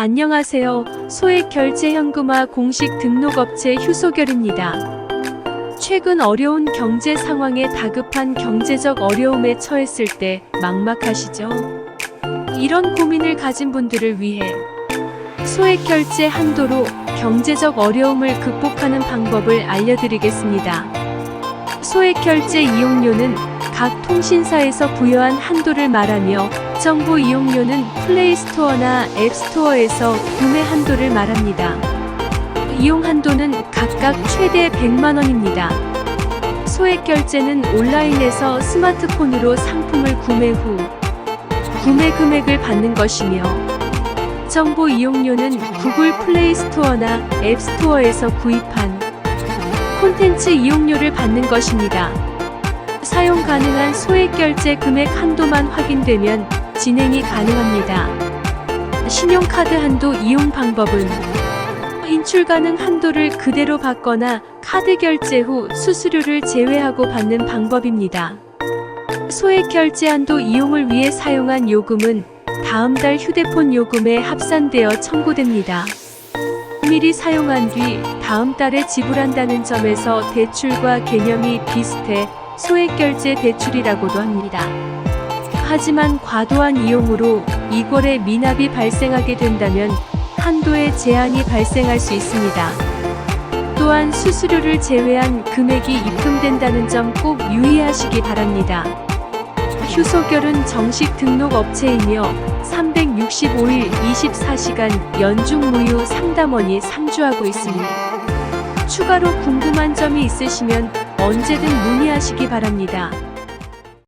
안녕하세요. 소액 결제 현금화 공식 등록업체 휴소결입니다. 최근 어려운 경제 상황에 다급한 경제적 어려움에 처했을 때 막막하시죠? 이런 고민을 가진 분들을 위해 소액 결제 한도로 경제적 어려움을 극복하는 방법을 알려드리겠습니다. 소액 결제 이용료는 각 통신사에서 부여한 한도를 말하며 정보 이용료는 플레이스토어나 앱스토어에서 구매 한도를 말합니다. 이용 한도는 각각 최대 100만 원입니다. 소액 결제는 온라인에서 스마트폰으로 상품을 구매 후 구매 금액을 받는 것이며 정보 이용료는 구글 플레이 스토어나 앱 스토어에서 구입한 콘텐츠 이용료를 받는 것입니다. 사용 가능한 소액 결제 금액 한도만 확인되면 진행이 가능합니다. 신용카드 한도 이용 방법은 인출 가능 한도를 그대로 받거나 카드 결제 후 수수료를 제외하고 받는 방법입니다. 소액 결제 한도 이용을 위해 사용한 요금은 다음 달 휴대폰 요금에 합산되어 청구됩니다. 미리 사용한 뒤 다음 달에 지불한다는 점에서 대출과 개념이 비슷해 소액 결제 대출이라고도 합니다. 하지만 과도한 이용으로 이월에 미납이 발생하게 된다면 한도의 제한이 발생할 수 있습니다. 또한 수수료를 제외한 금액이 입금된다는 점 꼭 유의하시기 바랍니다. 휴소결은 정식 등록 업체이며 365일 24시간 연중 무휴 상담원이 상주하고 있으니 추가로 궁금한 점이 있으시면 언제든 문의하시기 바랍니다.